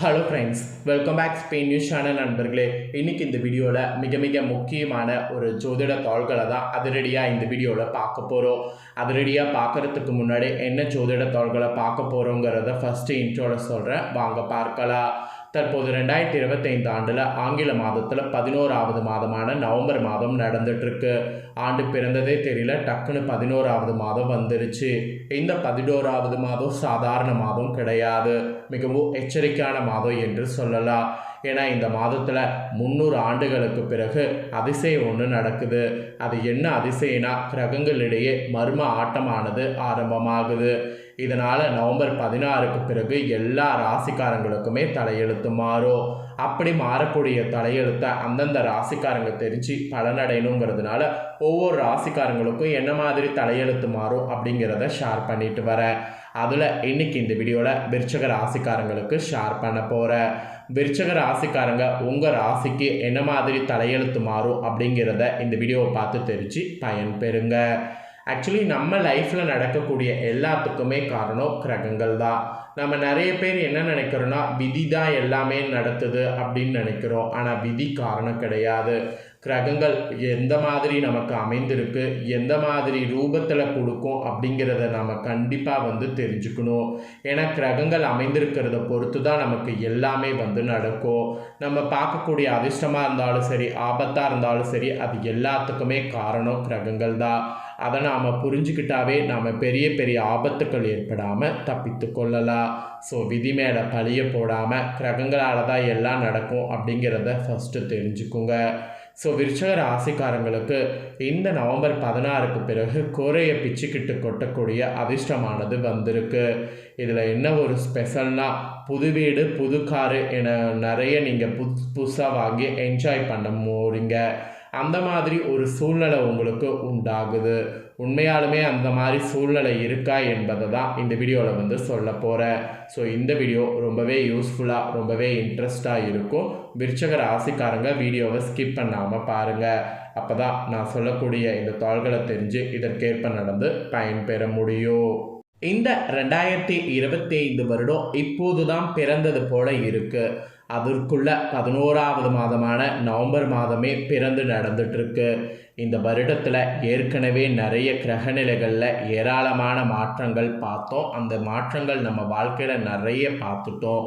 Hello friends welcome back Spain news channel நண்பர்களே. இன்னைக்கு இந்த வீடியோவில் மிக மிக முக்கியமான ஒரு ஜோதிட தாள்களை தான் அதிரடியாக இந்த வீடியோவில் பார்க்க போகிறோம் அதிரடியாக பார்க்கறதுக்கு முன்னாடி என்ன ஜோதிட தாள்களை பார்க்க போகிறோங்கிறத ஃபஸ்ட்டு இன்ட்ரோட சொல்கிறேன் வாங்க பார்க்கலாம். தற்போது ரெண்டாயிரத்தி இருபத்தைந்து ஆண்டில் ஆங்கில மாதத்தில் பதினோராவது மாதமான நவம்பர் மாதம் நடந்துட்டுருக்கு. ஆண்டு பிறந்ததே தெரியல டக்குன்னு பதினோராவது மாதம் வந்துருச்சு. இந்த பதினோராவது மாதம் சாதாரண மாதம் கிடையாது. மிகவும் எச்சரிக்கையான மாதம் என்று சொல்லலாம். ஏன்னா இந்த மாதத்தில் முந்நூறு ஆண்டுகளுக்கு பிறகு அதிசயம் ஒன்று நடக்குது. அது என்ன அதிசயம்னா கிரகங்களிடையே மர்ம ஆட்டமானது ஆரம்பமாகுது. இதனால் நவம்பர் பதினாறுக்கு பிறகு எல்லா ராசிக்காரங்களுக்குமே தலையெழுத்து மாறும் அப்படி மாறக்கூடிய தலையெழுத்தை அந்தந்த ராசிக்காரங்க தெரிஞ்சு பலனடையணுங்கிறதுனால ஒவ்வொரு ராசிக்காரங்களுக்கும் என்ன மாதிரி தலையெழுத்து மாறும் அப்படிங்கிறத ஷேர் பண்ணிட்டு வரேன் அதில் இன்னைக்கு இந்த வீடியோவில் விருச்சக ராசிக்காரங்களுக்கு ஷேர் பண்ண போகிறேன் விருச்சக ராசிக்காரங்க உங்கள் ராசிக்கு என்ன மாதிரி தலையெழுத்து மாறும் அப்படிங்கிறத இந்த வீடியோவை பார்த்து தெரிஞ்சு பயன்பெறுங்க. ஆக்சுவலி நம்ம லைஃப்பில் நடக்கக்கூடிய எல்லாத்துக்குமே காரணம் கிரகங்கள் தான். நம்ம நிறைய பேர் என்ன நினைக்கிறோன்னா விதி தான் எல்லாமே நடத்துது அப்படின்னு நினைக்கிறோம். ஆனால் விதி காரணம் கிடையாது. கிரகங்கள் எந்த மாதிரி நமக்கு அமைந்திருக்கு எந்த மாதிரி ரூபத்தில் கொடுக்கும் அப்படிங்கிறத நம்ம கண்டிப்பாக வந்து தெரிஞ்சுக்கணும். ஏன்னா கிரகங்கள் அமைந்திருக்கிறத பொறுத்து தான் நமக்கு எல்லாமே வந்து நடக்கும். நம்ம பார்க்கக்கூடிய அதிர்ஷ்டமாக இருந்தாலும் சரி ஆபத்தாக இருந்தாலும் சரி அது எல்லாத்துக்குமே காரணம் கிரகங்கள் தான். அதை நாம் புரிஞ்சுக்கிட்டாவே நாம் பெரிய பெரிய ஆபத்துக்கள் ஏற்படாமல் தப்பித்து கொள்ளலாம். ஸோ விதி மேலே பழிய போடாமல் கிரகங்களால் தான் எல்லாம் நடக்கும் அப்படிங்கிறத ஃபஸ்ட்டு தெரிஞ்சுக்குங்க. ஸோ விருச்சக ராசிக்காரங்களுக்கு இந்த நவம்பர் பதினாறுக்கு பிறகு குறைய பிச்சுக்கிட்டு கொட்டக்கூடிய அதிர்ஷ்டமானது வந்திருக்கு. இதில் என்ன ஒரு ஸ்பெஷல்னால் புது வீடு புது காரு என நிறைய நீங்கள் புது புதுசாக வாங்கி என்ஜாய் பண்ண போகிறீங்க அந்த மாதிரி ஒரு சூழ்நிலை உங்களுக்கு உண்டாகுது. உண்மையாலுமே அந்த மாதிரி சூழ்நிலை இருக்கா என்பதை தான் இந்த வீடியோவில் வந்து சொல்ல போகிறேன் ஸோ இந்த வீடியோ ரொம்பவே யூஸ்ஃபுல்லாக ரொம்பவே இன்ட்ரெஸ்டாக இருக்கும். விருச்சக ராசிக்காரங்க வீடியோவை ஸ்கிப் பண்ணாமல் பாருங்கள் அப்போ தான் நான் சொல்லக்கூடிய இந்த தாள்களை தெரிஞ்சு இதற்கேற்ப நடந்து பயன்பெற முடியும். இந்த ரெண்டாயிரத்தி இருபத்தி ஐந்து வருடம் இப்போது தான் பிறந்தது போல இருக்குது அதற்குள்ள பதினோராவது மாதமான நவம்பர் மாதமே பிறந்து நடந்துட்டுருக்கு. இந்த வருடத்தில் ஏற்கனவே நிறைய கிரகநிலைகளில் ஏராளமான மாற்றங்கள் பார்த்தோம். அந்த மாற்றங்கள் நம்ம வாழ்க்கையில் நிறைய பார்த்துட்டோம்.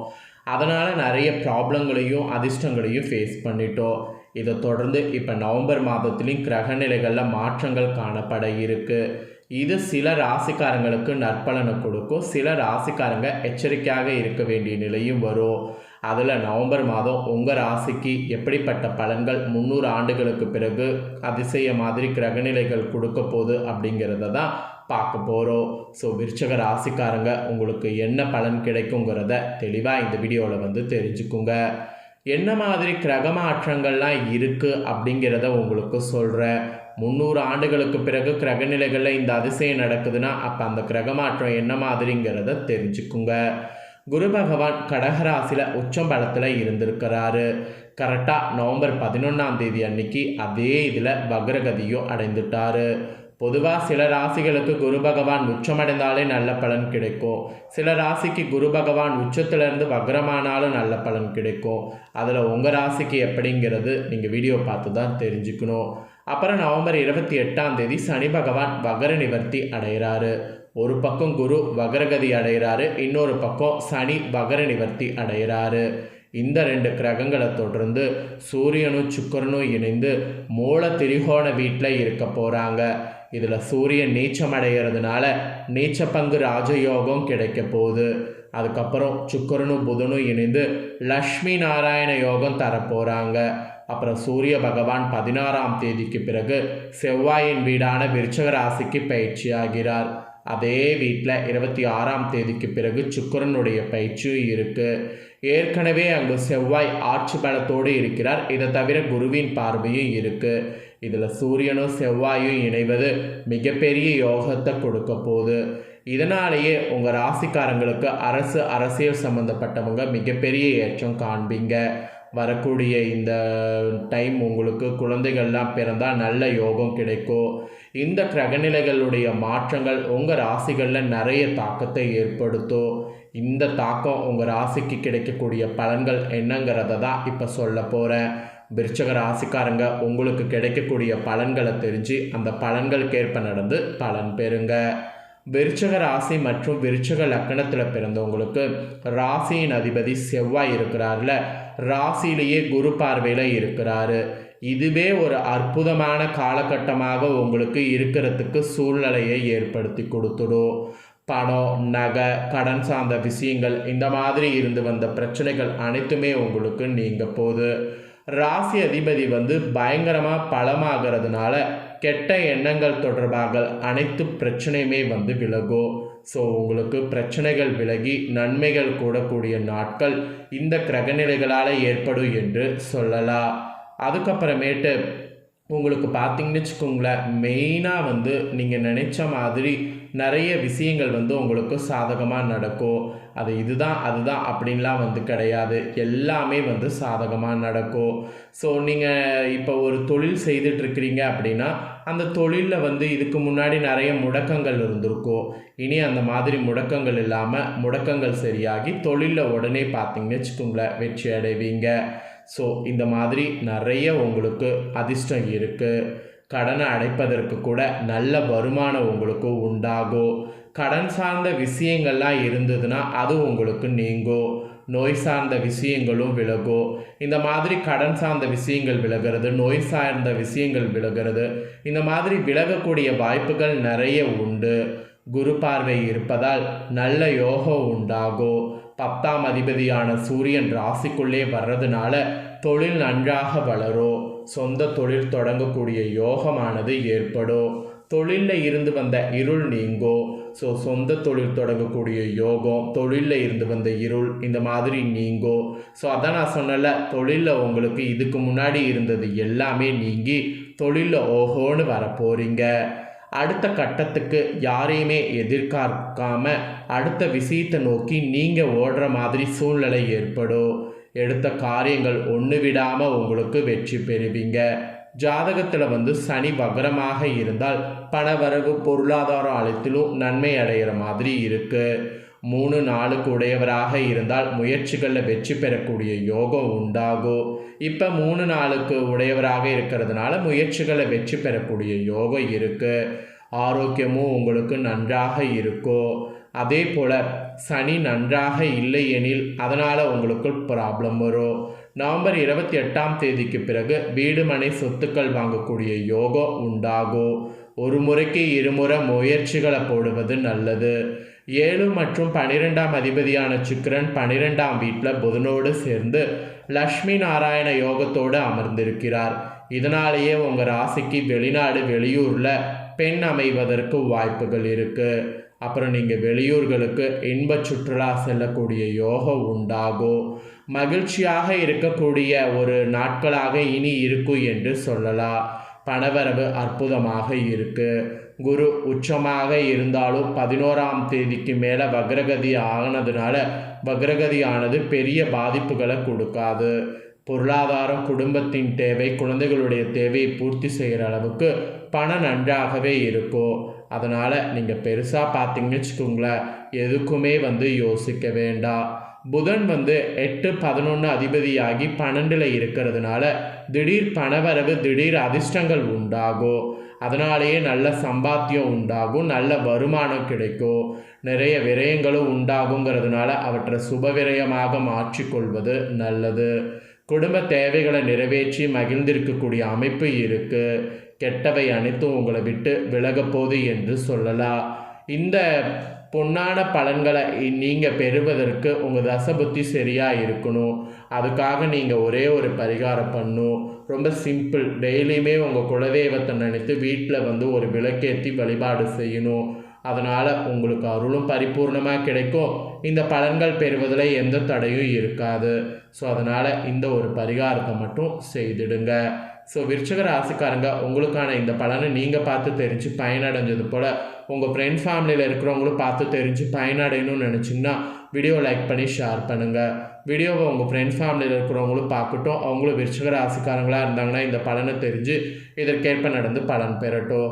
அதனால் நிறைய ப்ராப்ளங்களையும் அதிர்ஷ்டங்களையும் ஃபேஸ் பண்ணிட்டோம். இதை தொடர்ந்து இப்போ நவம்பர் மாதத்துலேயும் கிரகநிலைகளில் மாற்றங்கள் காணப்பட இருக்குது இது சில ராசிக்காரங்களுக்கு நற்பலனை கொடுக்கும். சில ராசிக்காரங்க எச்சரிக்கையாக இருக்க வேண்டிய நிலையும் வரும். அதில் நவம்பர் மாதம் உங்கள் ராசிக்கு எப்படிப்பட்ட பலன்கள் முந்நூறு ஆண்டுகளுக்கு பிறகு அதிசய மாதிரி கிரகநிலைகள் கொடுக்க போகுது அப்படிங்கிறத தான் பார்க்க போகிறோம் ஸோ விருச்சக ராசிக்காரங்க உங்களுக்கு என்ன பலன் கிடைக்குங்கிறத தெளிவாக இந்த வீடியோவில் வந்து தெரிஞ்சுக்குங்க. என்ன மாதிரி கிரக மாற்றங்கள்லாம் இருக்குது அப்படிங்கிறத உங்களுக்கு சொல்கிறேன் முந்நூறு ஆண்டுகளுக்கு பிறகு கிரகநிலைகளில் இந்த அதிசயம் நடக்குதுன்னா அப்போ அந்த கிரக மாற்றம் என்ன மாதிரிங்கிறத தெரிஞ்சுக்குங்க. குரு பகவான் கடகராசியில் உச்சம் பலத்தில் இருந்திருக்கிறாரு. கரெக்டாக நவம்பர் பதினொன்றாம் தேதி அன்னைக்கு அதே இதில் வக்ரகதியும் அடைந்துட்டாரு. பொதுவாக சில ராசிகளுக்கு குரு பகவான் உச்சமடைந்தாலே நல்ல பலன் கிடைக்கும். சில ராசிக்கு குரு பகவான் உச்சத்திலேருந்து வக்ரமானாலும் நல்ல பலன் கிடைக்கும். அதில் உங்கள் ராசிக்கு எப்படிங்கிறது நீங்கள் வீடியோ பார்த்து தான் தெரிஞ்சுக்கணும். அப்புறம் நவம்பர் இருபத்தி எட்டாம் தேதி சனி பகவான் வக்ர நிவர்த்தி அடைகிறாரு. ஒரு பக்கம் குரு வகரகதி அடைகிறாரு இன்னொரு பக்கம் சனி வகர நிவர்த்தி அடைகிறாரு. இந்த ரெண்டு கிரகங்களை தொடர்ந்து சூரியனும் சுக்கரனும் இணைந்து மூல திரிகோண வீட்டில் இருக்க போகிறாங்க இதில் சூரியன் நீச்சம் அடைகிறதுனால நீச்ச பங்கு ராஜயோகம் கிடைக்க போகுது. அதுக்கப்புறம் சுக்கரனும் புதனும் இணைந்து லக்ஷ்மி நாராயண யோகம் தரப்போகிறாங்க அப்புறம் சூரிய பகவான் பதினாறாம் தேதிக்கு பிறகு செவ்வாயின் வீடான விருச்சக ராசிக்கு பயிற்சியாகிறார். அதே வீட்டில் இருபத்தி ஆறாம் தேதிக்கு பிறகு சுக்கரனுடைய பயிற்சியும் இருக்குது ஏற்கனவே அங்கு செவ்வாய் ஆட்சி பலத்தோடு இருக்கிறார். இதை தவிர குருவின் பார்வையும் இருக்குது இதில் சூரியனும் செவ்வாயும் இணைவது மிகப்பெரிய யோகத்தை கொடுக்க போகுது. இதனாலேயே உங்கள் ராசிக்காரங்களுக்கு அரசு அரசியல் சம்மந்தப்பட்டவங்க மிகப்பெரிய ஏற்றம் காண்பீங்க. வரக்கூடிய இந்த டைம் உங்களுக்கு குழந்தைகள்லாம் பிறந்தால் நல்ல யோகம் கிடைக்கும். இந்த கிரகநிலைகளுடைய மாற்றங்கள் உங்கள் ராசிகளில் நிறைய தாக்கத்தை ஏற்படுத்தும் இந்த தாக்கம் உங்கள் ராசிக்கு கிடைக்கக்கூடிய பலன்கள் என்னங்கிறத தான் இப்போ சொல்ல போகிறேன் விருச்சக ராசிக்காரங்க உங்களுக்கு கிடைக்கக்கூடிய பலன்களை தெரிஞ்சு அந்த பலன்களுக்கேற்ப நடந்து பலன் பெறுங்க. விருச்சக ராசி மற்றும் விருச்சக லக்கணத்தில் பிறந்தவங்களுக்கு ராசியின் அதிபதி செவ்வாய் இருக்கிறார்ல. ராசியிலேயே குரு பார்வையில் இருக்கிறாரு. இதுவே ஒரு அற்புதமான காலகட்டமாக உங்களுக்கு இருக்கிறதுக்கு சூழ்நிலையை ஏற்படுத்தி கொடுத்துடும் பணம் நகை கடன் சார்ந்த விஷயங்கள் இந்த மாதிரி இருந்து வந்த பிரச்சனைகள் அனைத்துமே உங்களுக்கு நீங்க போகுது ராசி அதிபதி வந்து பயங்கரமாக பலமாகிறதுனால கெட்ட எண்ணங்கள் தொடர்பாக அனைத்து பிரச்சனையுமே வந்து விலகும். ஸோ உங்களுக்கு பிரச்சனைகள் விலகி நன்மைகள் கூடக்கூடிய நாட்கள் இந்த கிரகநிலைகளால் ஏற்படும் என்று சொல்லலாம். அதுக்கப்புறமேட்டு உங்களுக்கு பார்த்தீங்கன்னு வச்சுக்கோங்களேன் மெயினாக வந்து நீங்கள் நினச்ச மாதிரி நிறைய விஷயங்கள் வந்து உங்களுக்கு சாதகமாக நடக்கும். அது இதுதான் அதுதான் அப்படின்லாம் வந்து கிடையாது. எல்லாமே வந்து சாதகமாக நடக்கும். ஸோ நீங்கள் இப்போ ஒரு தொழில் செய்துட்ருக்கிறீங்க அப்படின்னா அந்த தொழிலில் வந்து இதுக்கு முன்னாடி நிறைய முடக்கங்கள் இருந்திருக்கும். இனி அந்த மாதிரி முடக்கங்கள் இல்லாமல் முடக்கங்கள் சரியாகி தொழிலில் உடனே பார்த்தீங்கன்னு வச்சுக்கோங்களேன் வெற்றி அடைவீங்க. ஸோ இந்த மாதிரி நிறைய உங்களுக்கு அதிர்ஷ்டம் இருக்குது கடனை அடைப்பதற்கு கூட நல்ல வருமானம் உங்களுக்கு உண்டாகும் கடன் சார்ந்த விஷயங்கள்லாம் இருந்ததுன்னா அது உங்களுக்கு நீங்கும் நோய் சார்ந்த விஷயங்களும் விலகும் இந்த மாதிரி கடன் சார்ந்த விஷயங்கள் விலகிறது நோய் சார்ந்த விஷயங்கள் விலகிறது. இந்த மாதிரி விலகக்கூடிய வாய்ப்புகள் நிறைய உண்டு. குரு பார்வை இருப்பதால் நல்ல யோகம் உண்டாகும் பத்தாம் அதிபதியான சூரியன் ராசிக்குள்ளே வர்றதுனால தொழில் நன்றாக வளரும் சொந்த தொழில் தொடங்கக்கூடிய யோகமானது ஏற்படும். தொழிலில் இருந்து வந்த இருள் நீங்கோ ஸோ சொந்த தொழில் தொடங்கக்கூடிய யோகம் தொழிலில் இருந்து வந்த இருள் இந்த மாதிரி நீங்கோ. ஸோ அதான் நான் சொன்னல தொழிலில் உங்களுக்கு இதுக்கு முன்னாடி இருந்தது எல்லாமே நீங்கி தொழிலில் ஓஹோன்னு வர போகிறீங்க அடுத்த கட்டத்துக்கு யாரையுமே எதிர்பார்க்காம அடுத்த விஷயத்தை நோக்கி நீங்கள் ஓடுற மாதிரி சூழ்நிலை ஏற்படும். எடுத்த காரியங்கள் ஒன்று விடாமல் உங்களுக்கு வெற்றி பெறுவீங்க. ஜாதகத்தில் வந்து சனி வகரமாக இருந்தால் பணவரவு பொருளாதார அழைத்திலும் நன்மை அடைகிற மாதிரி இருக்குது மூணு நாளுக்கு உடையவராக இருந்தால் முயற்சிகளில் வெற்றி பெறக்கூடிய யோகம் உண்டாகும் இப்போ மூணு நாளுக்கு உடையவராக இருக்கிறதுனால முயற்சிகளை வெற்றி பெறக்கூடிய யோகம் இருக்குது ஆரோக்கியமும் உங்களுக்கு நன்றாக இருக்கும் அதே போல் சனி நன்றாக இல்லை எனில் அதனால் உங்களுக்கு ப்ராப்ளம் வரும். நவம்பர் இருபத்தி எட்டாம் தேதிக்கு பிறகு வீடு மனை சொத்துக்கள் வாங்கக்கூடிய யோகம் உண்டாகும் ஒரு முறைக்கு இருமுறை முயற்சிகளை போடுவது நல்லது. ஏழு மற்றும் பனிரெண்டாம் அதிபதியான சுக்கரன் பனிரெண்டாம் வீட்டில் புதனோடு சேர்ந்து லக்ஷ்மி நாராயண யோகத்தோடு அமர்ந்திருக்கிறார். இதனாலேயே உங்கள் ராசிக்கு வெளிநாடு வெளியூரில் பெண் அமைவதற்கு வாய்ப்புகள் இருக்குது அப்புறம் நீங்கள் வெளியூர்களுக்கு இன்ப சுற்றுலா செல்லக்கூடிய யோகம் உண்டாகும். மகிழ்ச்சியாக இருக்கக்கூடிய ஒரு நாட்களாக இனி இருக்கும் என்று சொல்லலாம். பணவரவு அற்புதமாக இருக்குது குரு உச்சமாக இருந்தாலும் பதினோராம் தேதிக்கு மேலே வக்ரகதி ஆனதுனால வக்ரகதியானது பெரிய பாதிப்புகளை கொடுக்காது. பொருளாதாரம் குடும்பத்தின் தேவை குழந்தைகளுடைய தேவையை பூர்த்தி செய்கிற அளவுக்கு பணம் நன்றாகவே இருக்கும் அதனால் நீங்கள் பெருசாக பார்த்தீங்கன்னு வச்சுக்கோங்களேன் எதுக்குமே வந்து யோசிக்க வேண்டாம். புதன் வந்து எட்டு பதினொன்று அதிபதியாகி பன்னெண்டில் இருக்கிறதுனால திடீர் பணவரவு திடீர் அதிர்ஷ்டங்கள் உண்டாகும். அதனாலேயே நல்ல சம்பாத்தியம் உண்டாகும் நல்ல வருமானம் கிடைக்கும். நிறைய விரயங்களும் உண்டாகுங்கிறதுனால அவற்றை சுப விரயமாக மாற்றிக்கொள்வது நல்லது. குடும்ப தேவைகளை நிறைவேற்றி மகிழ்ந்திருக்கக்கூடிய அமைப்பு இருக்குது கெட்டவை அனைத்தும் உங்களை விட்டு விலகப்போகுது என்று சொல்லலாம். இந்த பொன்னான பலன்களை நீங்கள் பெறுவதற்கு உங்கள் தசபுத்தி சரியாக இருக்கணும். அதுக்காக நீங்கள் ஒரே ஒரு பரிகாரம் பண்ணும். ரொம்ப சிம்பிள். டெய்லியுமே உங்கள் குலதெய்வத்தை நினைத்து வீட்டில் வந்து ஒரு விளக்கேற்றி வழிபாடு செய்யணும். அதனால் உங்களுக்கு அருளும் பரிபூர்ணமாக கிடைக்கும். இந்த பலன்கள் பெறுவதில் எந்த தடையும் இருக்காது. ஸோ அதனால் இந்த ஒரு பரிகாரத்தை மட்டும் செய்திடுங்க. ஸோ விருச்சக ராசிக்காரங்க உங்களுக்கான இந்த பலனை நீங்கள் பார்த்து தெரிஞ்சு பயனடைஞ்சது போல் உங்கள் ஃப்ரெண்ட் ஃபேமிலியில் இருக்கிறவங்களும் பார்த்து தெரிஞ்சு பயனடையணும்னு நினச்சிங்கன்னா வீடியோ லைக் பண்ணி ஷேர் பண்ணுங்கள் வீடியோவை உங்கள் ஃப்ரெண்ட்ஸ் ஃபேமிலியில் இருக்கிறவங்களும் பார்க்கட்டும். அவங்களும் விருச்சக ராசிக்காரங்களாக இருந்தாங்கன்னா இந்த பலனை தெரிஞ்சு இதற்கேற்ப நடந்து பலன் பெறட்டும்.